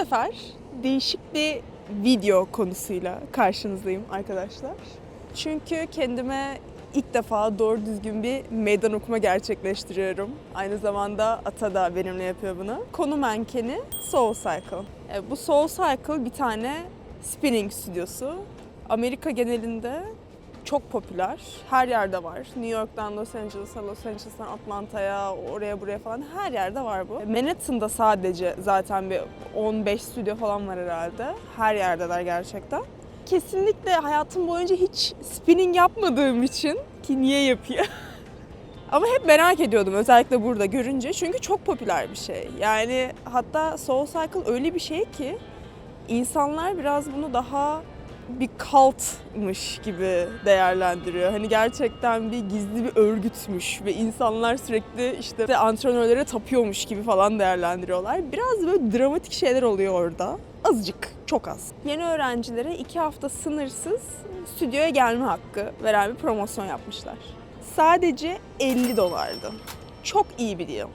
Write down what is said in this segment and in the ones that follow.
sefer değişik bir video konusuyla karşınızdayım arkadaşlar. Çünkü kendime ilk defa doğru düzgün bir meydan okuma gerçekleştiriyorum. Aynı zamanda Ata da benimle yapıyor bunu. Konu mankeni Soul Cycle. E, Bu Soul Cycle bir tane spinning stüdyosu. Amerika genelinde çok popüler. Her yerde var. New York'tan Los Angeles'a, Los Angeles'tan Atlanta'ya, oraya buraya falan her yerde var bu. Manhattan'da sadece zaten bir 15 stüdyo falan var herhalde. Her yerdeler gerçekten. Kesinlikle hayatım boyunca hiç spinning yapmadığım için ki niye yapıyor? Ama hep merak ediyordum özellikle burada görünce çünkü çok popüler bir şey. Yani hatta Soul Cycle öyle bir şey ki insanlar biraz bunu daha bir cultmış gibi değerlendiriyor. Hani gerçekten bir gizli bir örgütmüş ve insanlar sürekli işte antrenörlere tapıyormuş gibi falan değerlendiriyorlar. Biraz böyle dramatik şeyler oluyor orada. Azıcık, çok az. Yeni öğrencilere iki hafta sınırsız stüdyoya gelme hakkı veren bir promosyon yapmışlar. Sadece 50 dolardı. Çok iyi bir deal.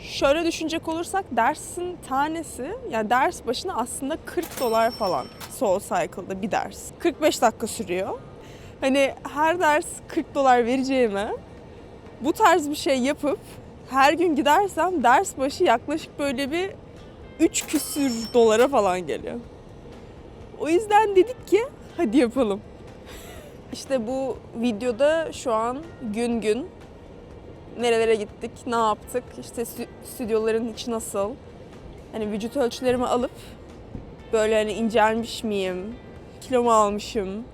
Şöyle düşünecek olursak dersin tanesi yani ders başına aslında 40 dolar falan Soul Cycle'da bir ders. 45 dakika sürüyor. Hani her ders 40 dolar vereceğime bu tarz bir şey yapıp her gün gidersem ders başı yaklaşık böyle bir 3 küsür dolara falan geliyor. O yüzden dedik ki hadi yapalım. İşte bu videoda şu an gün gün nerelere gittik, ne yaptık, işte stü- stüdyoların içi nasıl, hani vücut ölçülerimi alıp böyle hani incelmiş miyim, kilo mu almışım,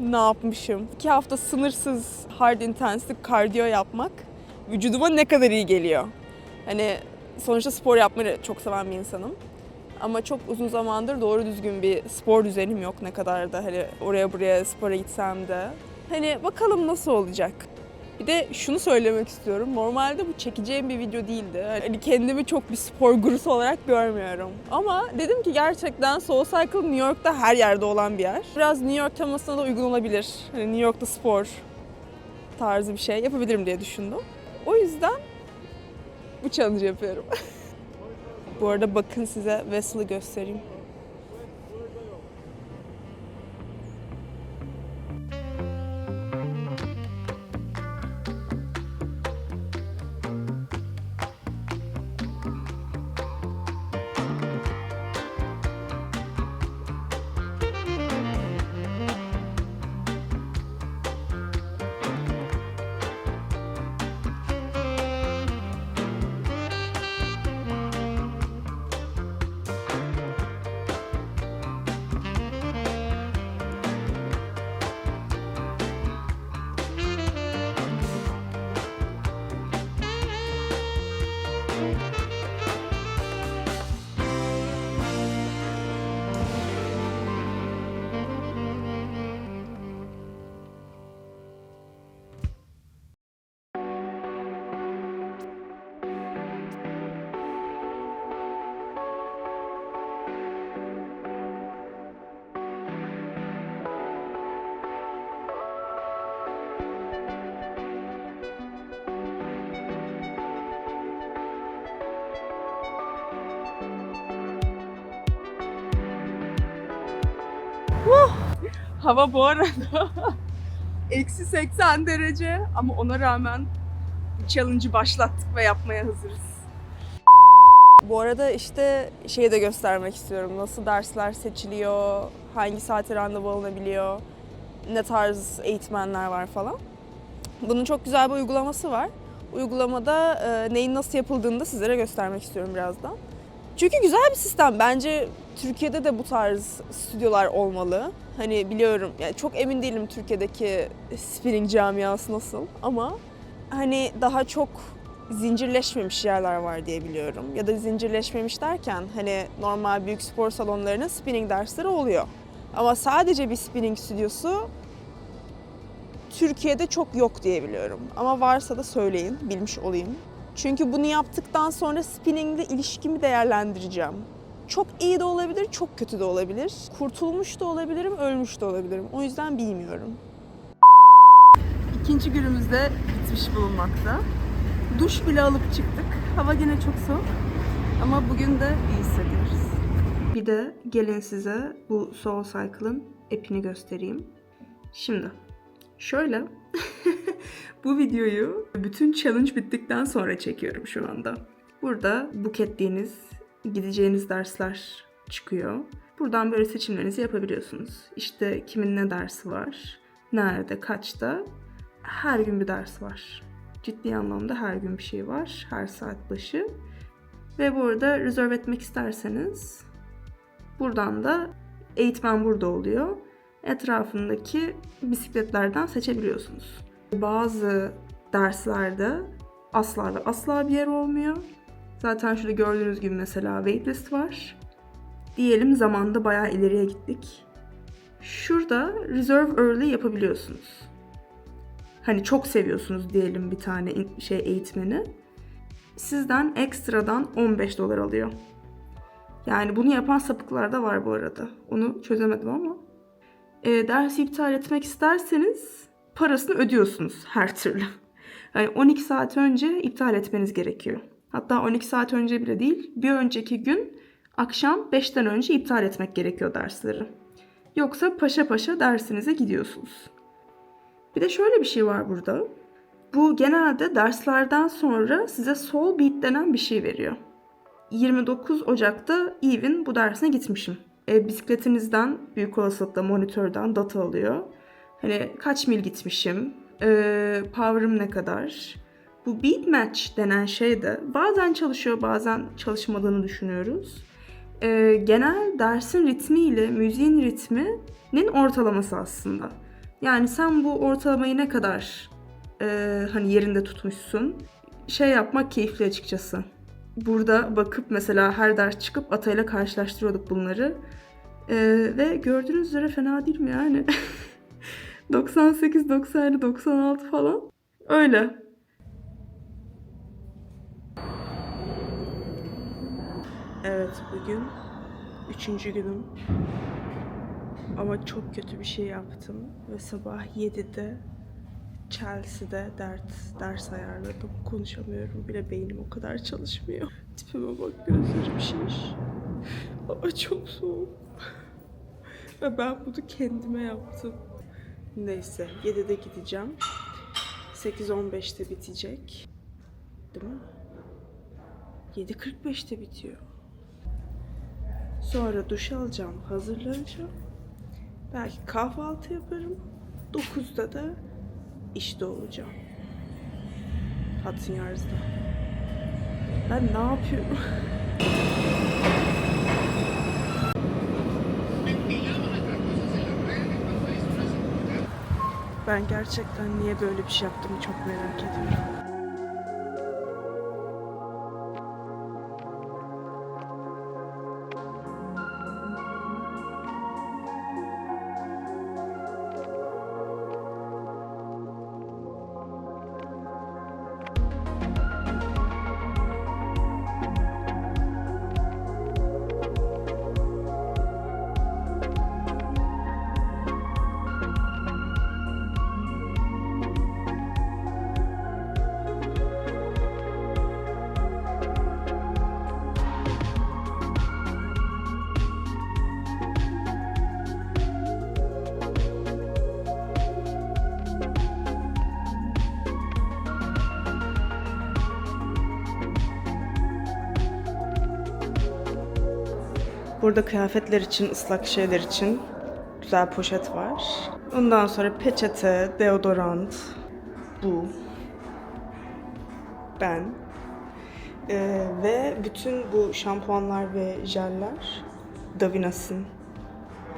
ne yapmışım. İki hafta sınırsız hard intensity kardiyo yapmak vücuduma ne kadar iyi geliyor. Hani sonuçta spor yapmayı çok seven bir insanım. Ama çok uzun zamandır doğru düzgün bir spor düzenim yok ne kadar da hani oraya buraya spora gitsem de. Hani bakalım nasıl olacak. Bir de şunu söylemek istiyorum. Normalde bu çekeceğim bir video değildi. Hani kendimi çok bir spor gurusu olarak görmüyorum. Ama dedim ki gerçekten Soul Cycle New York'ta her yerde olan bir yer. Biraz New York temasına da uygun olabilir. Hani New York'ta spor tarzı bir şey yapabilirim diye düşündüm. O yüzden bu challenge yapıyorum. bu arada bakın size Vessel'ı göstereyim. Hava bu arada eksi 80 derece ama ona rağmen challenge'ı başlattık ve yapmaya hazırız. Bu arada işte şeyi de göstermek istiyorum. Nasıl dersler seçiliyor, hangi saate randevu alınabiliyor, ne tarz eğitmenler var falan. Bunun çok güzel bir uygulaması var. Uygulamada e, neyin nasıl yapıldığını da sizlere göstermek istiyorum birazdan. Çünkü güzel bir sistem. Bence Türkiye'de de bu tarz stüdyolar olmalı. Hani biliyorum, yani çok emin değilim Türkiye'deki spinning camiası nasıl ama hani daha çok zincirleşmemiş yerler var diye biliyorum. Ya da zincirleşmemiş derken hani normal büyük spor salonlarının spinning dersleri oluyor. Ama sadece bir spinning stüdyosu Türkiye'de çok yok diye biliyorum. Ama varsa da söyleyin, bilmiş olayım. Çünkü bunu yaptıktan sonra spinningle ilişkimi değerlendireceğim. Çok iyi de olabilir, çok kötü de olabilir. Kurtulmuş da olabilirim, ölmüş de olabilirim. O yüzden bilmiyorum. İkinci günümüzde bitmiş bulunmakta. Duş bile alıp çıktık. Hava gene çok soğuk. Ama bugün de iyi hissediyoruz. Bir de gelin size bu Soul Cycle'ın app'ini göstereyim. Şimdi şöyle bu videoyu bütün challenge bittikten sonra çekiyorum şu anda. Burada bukettiğiniz, gideceğiniz dersler çıkıyor. Buradan böyle seçimlerinizi yapabiliyorsunuz. İşte kimin ne dersi var, nerede, kaçta. Her gün bir ders var. Ciddi anlamda her gün bir şey var. Her saat başı. Ve bu arada rezerv etmek isterseniz buradan da eğitmen burada oluyor. Etrafındaki bisikletlerden seçebiliyorsunuz. Bazı derslerde asla ve asla bir yer olmuyor. Zaten şurada gördüğünüz gibi mesela waitlist var. Diyelim zamanda bayağı ileriye gittik. Şurada reserve early yapabiliyorsunuz. Hani çok seviyorsunuz diyelim bir tane şey eğitmeni. Sizden ekstradan 15 dolar alıyor. Yani bunu yapan sapıklar da var bu arada. Onu çözemedim ama. E, dersi iptal etmek isterseniz parasını ödüyorsunuz her türlü. Yani 12 saat önce iptal etmeniz gerekiyor. Hatta 12 saat önce bile değil, bir önceki gün akşam 5'ten önce iptal etmek gerekiyor dersleri. Yoksa paşa paşa dersinize gidiyorsunuz. Bir de şöyle bir şey var burada. Bu genelde derslerden sonra size Soul Beat denen bir şey veriyor. 29 Ocak'ta Eve'in bu dersine gitmişim. E, bisikletinizden büyük olasılıkla monitörden data alıyor. Hani kaç mil gitmişim, e, power'ım ne kadar. Bu beat match denen şey de bazen çalışıyor bazen çalışmadığını düşünüyoruz. E, genel dersin ritmiyle müziğin ritminin ortalaması aslında. Yani sen bu ortalamayı ne kadar e, hani yerinde tutmuşsun şey yapmak keyifli açıkçası. Burada bakıp mesela her ders çıkıp Atay'la karşılaştırıyorduk bunları. E, ve gördüğünüz üzere fena değil mi yani? 98, 97, 96 falan. Öyle. Evet bugün üçüncü günüm. Ama çok kötü bir şey yaptım. Ve sabah 7'de Chelsea'de ders, ders ayarladım. Konuşamıyorum bile beynim o kadar çalışmıyor. Tipime bak gözlerim şiş. Ama çok soğuk. Ve ben bunu kendime yaptım. Neyse 7'de gideceğim. 8.15'te bitecek. Değil mi? 7.45'te bitiyor. Sonra duş alacağım, hazırlanacağım. Belki kahvaltı yaparım. 9'da da işte olacağım. Hudson Yards'da. Ben ne yapıyorum? Ben gerçekten niye böyle bir şey yaptığımı çok merak ediyorum. Burada kıyafetler için, ıslak şeyler için güzel poşet var. Ondan sonra peçete, deodorant, bu, ben Ee, ve bütün bu şampuanlar ve jeller Davinas'ın.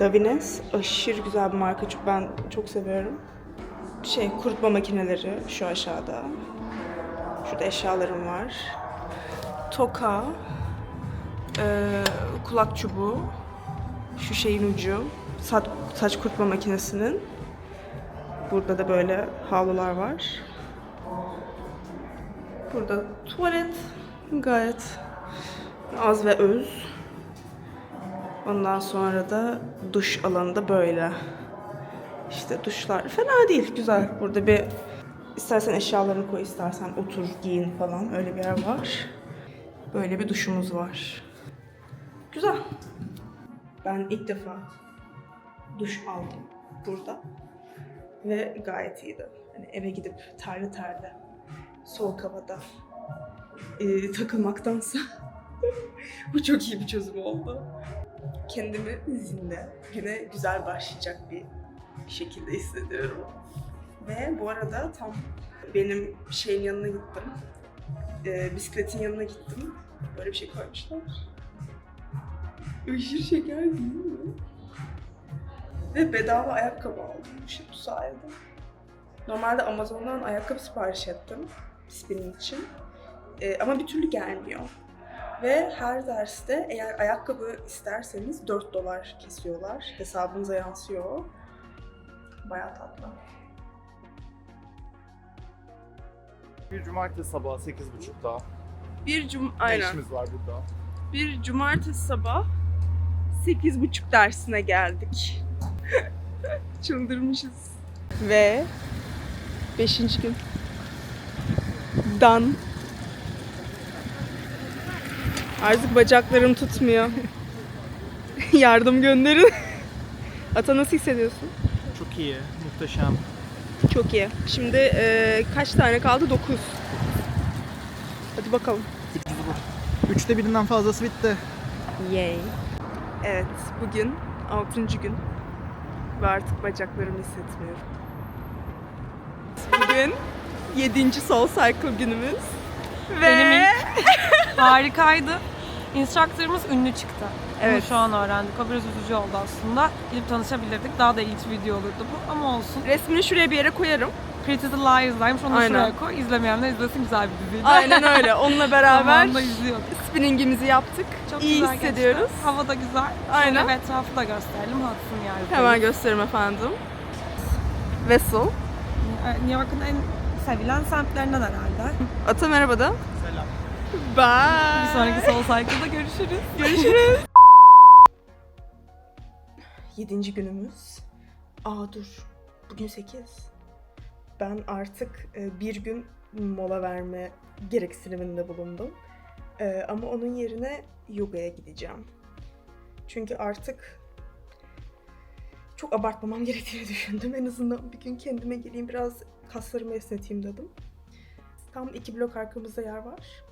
Davines aşırı güzel bir marka çünkü ben çok seviyorum. Şey kurutma makineleri şu aşağıda. Şurada eşyalarım var. Toka, ee, kulak çubuğu, şu şeyin ucu, saç, saç kurutma makinesinin. Burada da böyle havlular var. Burada tuvalet gayet az ve öz. Ondan sonra da duş alanı da böyle. İşte duşlar fena değil, güzel. Burada bir istersen eşyalarını koy, istersen otur, giyin falan öyle bir yer var. Böyle bir duşumuz var. Güzel. Ben ilk defa duş aldım burada. Ve gayet iyiydi. Hani eve gidip terli terli, soğuk havada e, takılmaktansa bu çok iyi bir çözüm oldu. Kendimi zinde, güne güzel başlayacak bir şekilde hissediyorum. Ve bu arada tam benim şeyin yanına gittim. E, bisikletin yanına gittim. Böyle bir şey koymuşlar. Aşırı şeker değil mi? Ve bedava ayakkabı aldım şu bu sayede. Normalde Amazon'dan ayakkabı sipariş ettim spinning için. Ee, ama bir türlü gelmiyor. Ve her derste eğer ayakkabı isterseniz 4 dolar kesiyorlar. Hesabınıza yansıyor. Bayağı tatlı. Bir cumartesi sabahı 8.30'da. Bir cum Ne işimiz var burada? Bir cumartesi sabah 8.30 dersine geldik. Çıldırmışız. Ve 5. gün. Dan. Artık bacaklarım tutmuyor. Yardım gönderin. Ata nasıl hissediyorsun? Çok iyi, muhteşem. Çok iyi. Şimdi e, kaç tane kaldı? 9. Hadi bakalım. Üçte birinden fazlası bitti. Yay. Evet, bugün 6. gün ve artık bacaklarımı hissetmiyorum. Bugün 7. Soul Cycle günümüz. Ve Benim Harikaydı. Instructor'ımız ünlü çıktı. Evet. Bunu şu an öğrendik. O biraz üzücü oldu aslında. Gidip tanışabilirdik. Daha da ilginç video olurdu bu. Ama olsun. resmini şuraya bir yere koyarım. Pretty Little Liars'daymış. Onu da Aynen. şuraya koy. İzlemeyenler izlesin güzel bir diziydi. Aynen öyle. Onunla beraber spinningimizi yaptık. Çok İyi güzel hissediyoruz. Geçti. Hava da güzel. Aynen. Şöyle etrafı da gösterelim. Hatsın yani. Hemen gösterim efendim. Vessel. New York'un en sevilen semtlerinden herhalde. Ata merhaba da. Selam. Bye. Bir sonraki Soul Cycle'da görüşürüz. Görüşürüz. Yedinci günümüz. Aa dur. Bugün sekiz. Ben artık e, bir gün mola verme gereksiniminde bulundum. E, ama onun yerine yogaya gideceğim. Çünkü artık çok abartmamam gerektiğini düşündüm. En azından bir gün kendime geleyim biraz kaslarımı esneteyim dedim. Tam iki blok arkamızda yer var.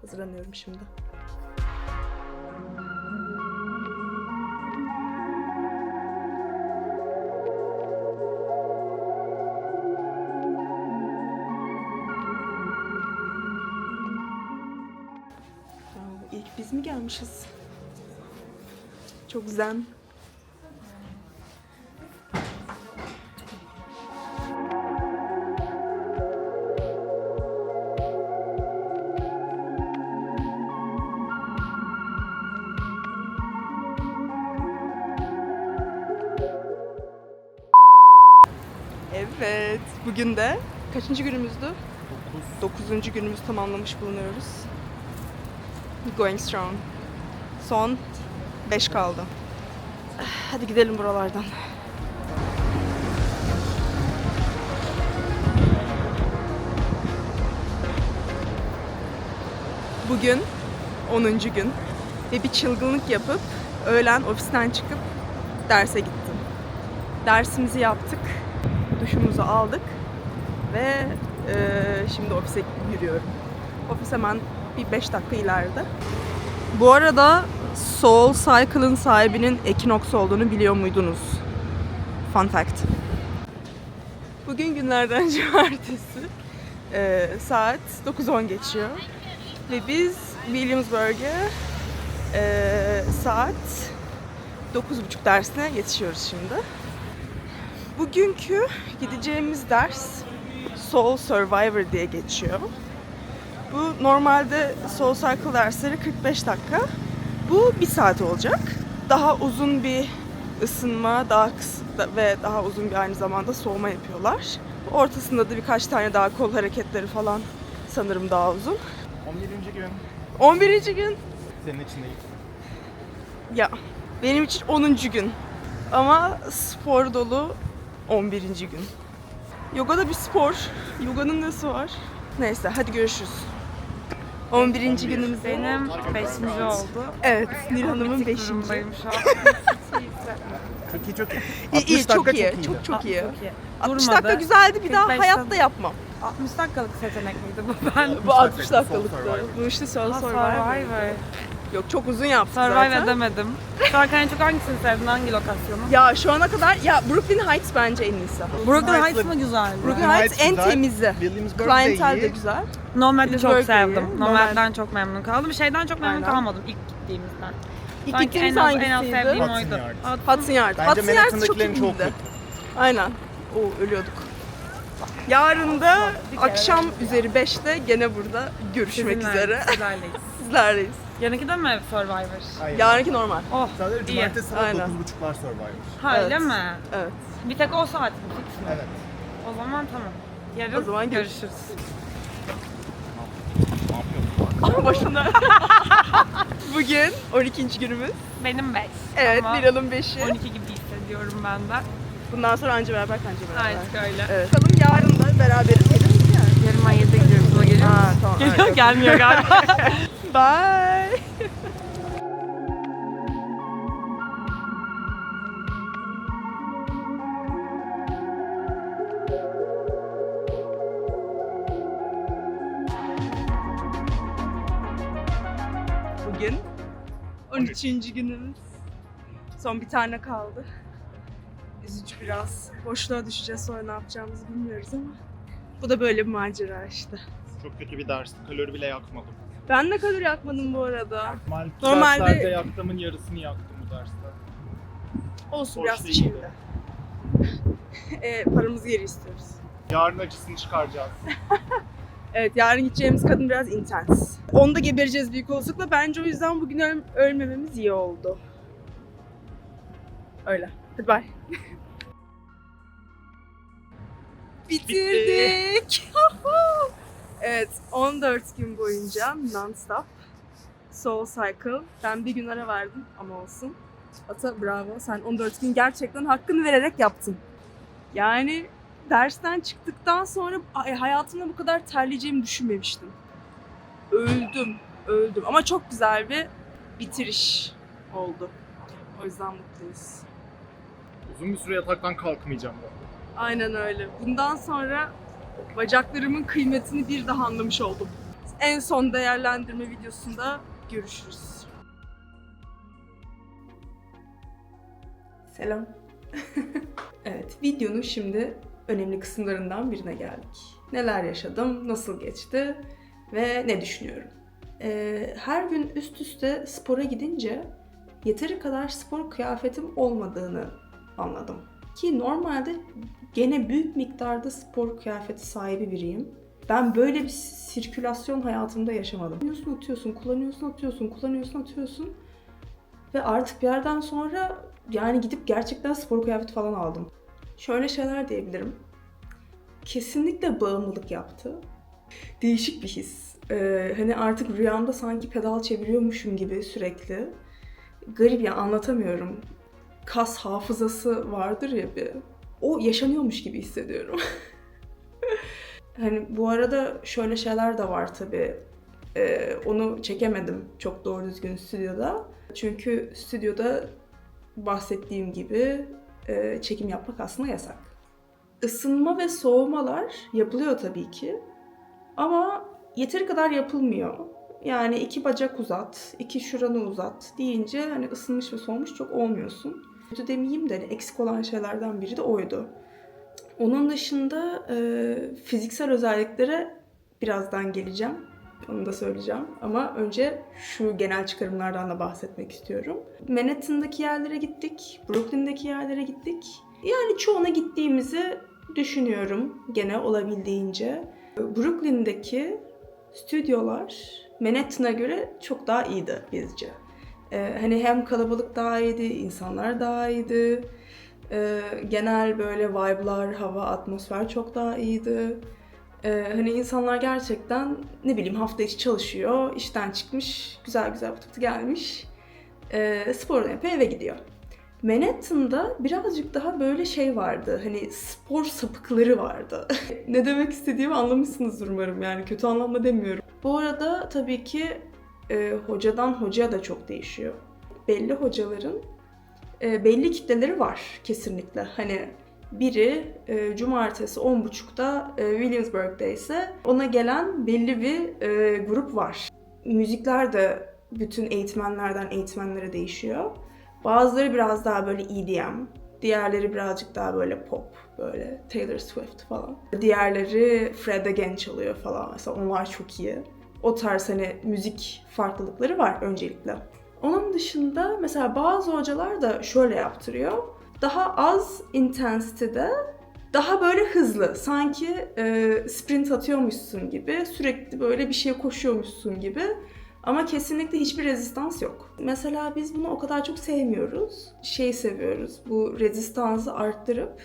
Hazırlanıyorum şimdi. Biz mi gelmişiz? Çok zen. Evet, bugün de kaçıncı günümüzdü? 9. günümüzü tamamlamış bulunuyoruz. Going strong. Son 5 kaldı. Hadi gidelim buralardan. Bugün 10. gün ve bir çılgınlık yapıp öğlen ofisten çıkıp derse gittim. Dersimizi yaptık, duşumuzu aldık ve eee, şimdi ofise yürüyorum. Ofis hemen bir 5 dakika ileride. Bu arada Soul Cycle'ın sahibinin Equinox olduğunu biliyor muydunuz? Fun fact. Bugün günlerden cumartesi. Eee, saat 9.10 geçiyor. Ve biz Williamsburg'e eee, saat 9.30 dersine yetişiyoruz şimdi. Bugünkü gideceğimiz ders Soul Survivor diye geçiyor. Bu normalde Soul Cycle dersleri 45 dakika. Bu bir saat olacak. Daha uzun bir ısınma, daha kısa ve daha uzun bir aynı zamanda soğuma yapıyorlar. Ortasında da birkaç tane daha kol hareketleri falan sanırım daha uzun. 11. gün. 11. gün Senin için değil. Ya benim için 10. gün. Ama spor dolu 11. gün. Yoga da bir spor. Yoganın nesi var? Neyse hadi görüşürüz. 11. günümüz Benim 5. oldu. Evet, Nil Hanım'ın Bitik 5. durumdayım şu an. Çok iyi çok iyi. İyi, 60 iyi, çok dakika iyi, iyiydi. çok çok iyi. Çok iyi. 60 Durmadı. dakika güzeldi, bir daha 45 hayatta yapmam. 60 dakikalık seçenek miydi bu ben? Bu 60 Survivor. dakikalıktı. Bu işte Soul Ha, Survivor. Survivor. Yok çok uzun yaptık Survive zaten. edemedim. Serkan en çok hangisini sevdin? Hangi lokasyonu? Ya şu ana kadar ya Brooklyn Heights bence en iyisi. Brooklyn Heights mı güzeldi? Brooklyn Heights Heights en güzel. temizi. Williamsburg Clientele de de iyi. güzel. Nomad'i çok sevdim. iyi. Nomad'den çok memnun kaldım. Şeyden çok memnun Aynen. kalmadım ilk gittiğimizden. İlk Sanki gittiğimiz en az, en az hangisiydi? sevdiğim Hudson oydu. Yards. Hudson- Yards. Bence Hudson Yards çok Manhattan'dakilerin çok iyiydi. kötü. Aynen. Oo ölüyorduk. Yarın da akşam üzeri 5'te gene burada görüşmek Sizinle, üzere. Sizlerleyiz. Sizlerleyiz. Yarınki de mi Survivor? Hayır. Yarınki normal. Oh, Sadece iyi. cumartesi sabah Aynen. 9.30'lar Survivor. Ha öyle Evet. mi? Evet. Bir tek o saat mi? Fix mi? Evet. O zaman tamam. Yarın O zaman görüşürüz. Ama başında. Bugün 12. günümüz. Benim 5. Evet, Ama Miral'ın 5'i. 12 gibi hissediyorum ben de. Bundan sonra anca beraber kanca beraber. Artık öyle. Evet. Bakalım yarın da beraberiz geliriz yani. Yarın ben 7'de gidiyorum. Buna geliyor Ha, musun? tamam, Geliyor, evet. gelmiyor galiba. Bye. Bugün 13. günümüz. Son bir tane kaldı. Üzücü biraz. Boşluğa düşeceğiz sonra ne yapacağımızı bilmiyoruz ama. Bu da böyle bir macera işte. Çok kötü bir dersti. Kalori bile yakmadım. Ben de kalori yakmadım bu arada. Normal Normalde- derslerde yaktığımın yarısını yaktım bu derste. Olsun Hoş biraz değil. şimdi. e, paramızı geri istiyoruz. Yarın acısını çıkaracağız. Evet yarın gideceğimiz kadın biraz intens. Onda gebereceğiz büyük olasılıkla. Bence o yüzden bugün öl- ölmememiz iyi oldu. Öyle. Hadi bay. Bitirdik. evet 14 gün boyunca non-stop Soul Cycle. Ben bir gün ara verdim ama olsun. Ata bravo. Sen 14 gün gerçekten hakkını vererek yaptın. Yani dersten çıktıktan sonra ay, hayatımda bu kadar terleyeceğimi düşünmemiştim. Öldüm, öldüm. Ama çok güzel bir bitiriş oldu. O yüzden mutluyuz. Uzun bir süre yataktan kalkmayacağım ben. Aynen öyle. Bundan sonra bacaklarımın kıymetini bir daha anlamış oldum. En son değerlendirme videosunda görüşürüz. Selam. evet, videonun şimdi önemli kısımlarından birine geldik. Neler yaşadım, nasıl geçti ve ne düşünüyorum? Ee, her gün üst üste spora gidince yeteri kadar spor kıyafetim olmadığını anladım. Ki normalde gene büyük miktarda spor kıyafeti sahibi biriyim. Ben böyle bir sirkülasyon hayatımda yaşamadım. Kullanıyorsun atıyorsun, kullanıyorsun atıyorsun, kullanıyorsun atıyorsun. Ve artık bir yerden sonra yani gidip gerçekten spor kıyafeti falan aldım. Şöyle şeyler diyebilirim. Kesinlikle bağımlılık yaptı. Değişik bir his. Ee, hani artık rüyamda sanki pedal çeviriyormuşum gibi sürekli. Garip ya anlatamıyorum. Kas hafızası vardır ya bir. O yaşanıyormuş gibi hissediyorum. hani bu arada şöyle şeyler de var tabii. Ee, onu çekemedim çok doğru düzgün stüdyoda. Çünkü stüdyoda bahsettiğim gibi e, çekim yapmak aslında yasak. Isınma ve soğumalar yapılıyor tabii ki. Ama yeteri kadar yapılmıyor. Yani iki bacak uzat, iki şuranı uzat deyince hani ısınmış ve soğumuş çok olmuyorsun. Kötü demeyeyim de hani eksik olan şeylerden biri de oydu. Onun dışında e, fiziksel özelliklere birazdan geleceğim. Onu da söyleyeceğim. Ama önce şu genel çıkarımlardan da bahsetmek istiyorum. Manhattan'daki yerlere gittik, Brooklyn'deki yerlere gittik. Yani çoğuna gittiğimizi düşünüyorum gene olabildiğince. Brooklyn'deki stüdyolar Manhattan'a göre çok daha iyiydi bizce. Ee, hani hem kalabalık daha iyiydi, insanlar daha iyiydi. Ee, genel böyle vibe'lar, hava, atmosfer çok daha iyiydi. Ee, hani insanlar gerçekten ne bileyim hafta içi çalışıyor, işten çıkmış, güzel güzel pıtı gelmiş. Ee, sporunu yapıyor, eve gidiyor. Manhattan'da birazcık daha böyle şey vardı. Hani spor sapıkları vardı. ne demek istediğimi anlamışsınızdır umarım yani kötü anlamda demiyorum. Bu arada tabii ki e, hocadan hocaya da çok değişiyor. Belli hocaların e, belli kitleleri var kesinlikle. Hani biri e, cumartesi 10.30'da e, Williamsburg'da ise ona gelen belli bir e, grup var. Müzikler de bütün eğitmenlerden eğitmenlere değişiyor. Bazıları biraz daha böyle EDM, diğerleri birazcık daha böyle pop, böyle Taylor Swift falan. Diğerleri Fred Again çalıyor falan mesela onlar çok iyi. O tarz hani müzik farklılıkları var öncelikle. Onun dışında mesela bazı hocalar da şöyle yaptırıyor. Daha az intensity'de daha böyle hızlı. Sanki e, sprint atıyormuşsun gibi, sürekli böyle bir şeye koşuyormuşsun gibi. Ama kesinlikle hiçbir rezistans yok. Mesela biz bunu o kadar çok sevmiyoruz. Şey seviyoruz, bu rezistansı arttırıp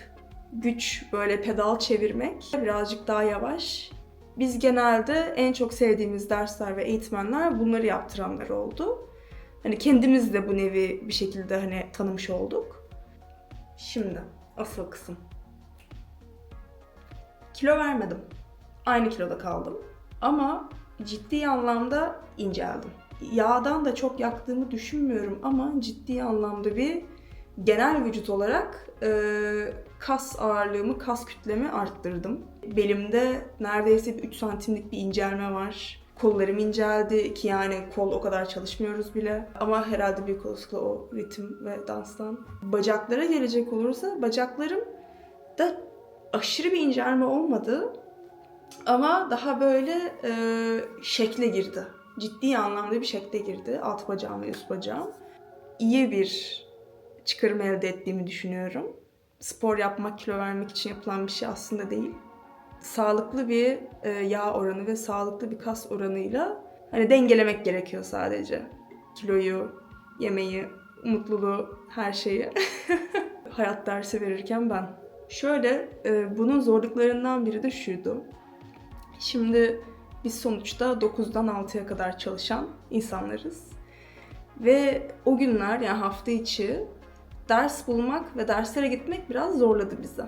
güç böyle pedal çevirmek birazcık daha yavaş. Biz genelde en çok sevdiğimiz dersler ve eğitmenler bunları yaptıranlar oldu. Hani kendimiz de bu nevi bir şekilde hani tanımış olduk. Şimdi asıl kısım. Kilo vermedim. Aynı kiloda kaldım. Ama ciddi anlamda inceldim. Yağdan da çok yaktığımı düşünmüyorum ama ciddi anlamda bir genel vücut olarak e, kas ağırlığımı, kas kütlemi arttırdım. Belimde neredeyse bir 3 santimlik bir incelme var. Kollarım inceldi ki yani kol o kadar çalışmıyoruz bile. Ama herhalde büyük olasılıkla o ritim ve danstan. Bacaklara gelecek olursa bacaklarım da aşırı bir incelme olmadı. Ama daha böyle e, şekle girdi. Ciddi anlamda bir şekle girdi. Alt bacağım ve üst bacağım. İyi bir çıkarım elde ettiğimi düşünüyorum. Spor yapmak, kilo vermek için yapılan bir şey aslında değil. Sağlıklı bir e, yağ oranı ve sağlıklı bir kas oranıyla hani dengelemek gerekiyor sadece. Kiloyu, yemeği, mutluluğu, her şeyi. Hayat dersi verirken ben. Şöyle, e, bunun zorluklarından biri de şuydu. Şimdi biz sonuçta 9'dan 6'ya kadar çalışan insanlarız. Ve o günler yani hafta içi ders bulmak ve derslere gitmek biraz zorladı bizi.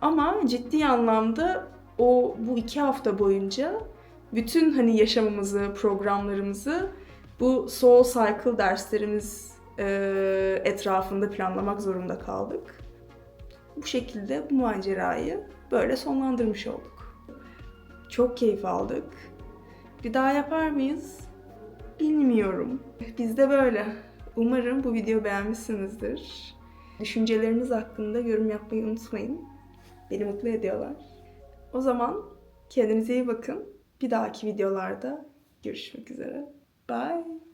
Ama ciddi anlamda o bu iki hafta boyunca bütün hani yaşamımızı, programlarımızı bu Soul Cycle derslerimiz e, etrafında planlamak zorunda kaldık. Bu şekilde bu macerayı böyle sonlandırmış olduk. Çok keyif aldık. Bir daha yapar mıyız? Bilmiyorum. Biz de böyle. Umarım bu videoyu beğenmişsinizdir. Düşünceleriniz hakkında yorum yapmayı unutmayın. Beni mutlu ediyorlar. O zaman kendinize iyi bakın. Bir dahaki videolarda görüşmek üzere. Bye.